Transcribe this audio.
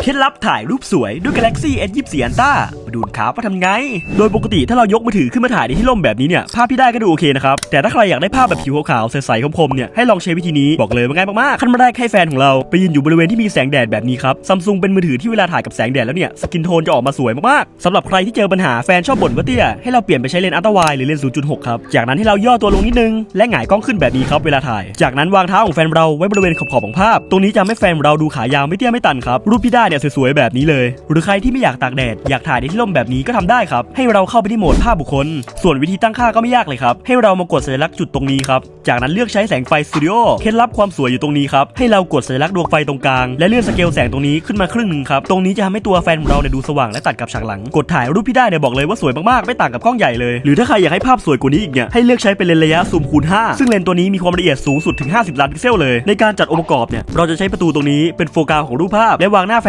เคล็ดลับถ่ายรูปสวยด้วย Galaxy S24 Ultra มาดูกันครับว่าทำไง โดยปกติถ้าเรายกมือถือขึ้นมาถ่ายในที่ร่มแบบนี้เนี่ยภาพที่ได้ก็ดูโอเคนะครับ แต่ถ้าใครอยากได้ภาพแบบผิวขาวๆใสๆคมๆเนี่ยให้ลองใช้วิธีนี้บอกเลยว่าง่ายมากๆขั้นมาแรกให้แฟนของเราไปยืนอยู่บริเวณที่มีแสงแดดแบบนี้ครับซัมซุงเป็นมือถือที่เวลาถ่ายกับแสงแดดแล้วเนี่ยสกินโทนจะออกมาสวยมากๆสำหรับใครที่เจอปัญหาแฟนชอบบ่นว่าเตี้ยให้เราเปลี่ยนไปใช้เลนส์อัลตร้าไวหรือเลนส์0.6ครับจากนั้นให้เราย่อตัวลงนิดนึงและหงายกล้องขึ้นแบบนี้ครับเวลาถ่าย จากนั้นวางเท้าของแฟนเราไว้บริเวณขอบๆของภาพตรงนี้จะทำให้แฟนเราดูขายาวไม่เตี้ยไม่ตันครับรูปที่ได้เนี่ยสวยๆแบบนี้เลย หรือใครที่ไม่อยากตากแดดอยากถ่ายในที่ร่มแบบนี้ก็ทำได้ครับ ให้เราเข้าไปที่โหมดภาพบุคคล ส่วนวิธีตั้งค่าก็ไม่ยากเลยครับ ให้เรามากดสัญลักษณ์จุดตรงนี้ครับ จากนั้นเลือกใช้แสงไฟสตูดิโอเคล็ดลับความสวยอยู่ตรงนี้ครับ ให้เรากดสัญลักษณ์ดวงไฟตรงกลาง และเลื่อนสเกลแสงตรงนี้ขึ้นมาครึ่งหนึ่งครับ ตรงนี้จะทำให้ตัวแฟนของเราเนี่ยดูสว่างและตัดกับฉากหลัง กดถ่ายรูปที่ได้เนี่ยบอกเลยว่าสวยมากๆ ไม่ต่างกับกล้องใหญ่เลย หรือถ้าใครอยากให้ภาพสวยกว่านี้อีกเนี่ย ให้เลือกใช้เป็นเลนระยะซูมคูณ 5 ซึ่งเลนตัวนี้มีความละเอียดสูงสุดถึง 50 ล้านพิกเซลเลย ในการจัดองค์ประกอบเนี่ย เราจะใช้ประตูตรงนี้เป็นโฟกัสของรูปภาพ และวางหน้าแฟ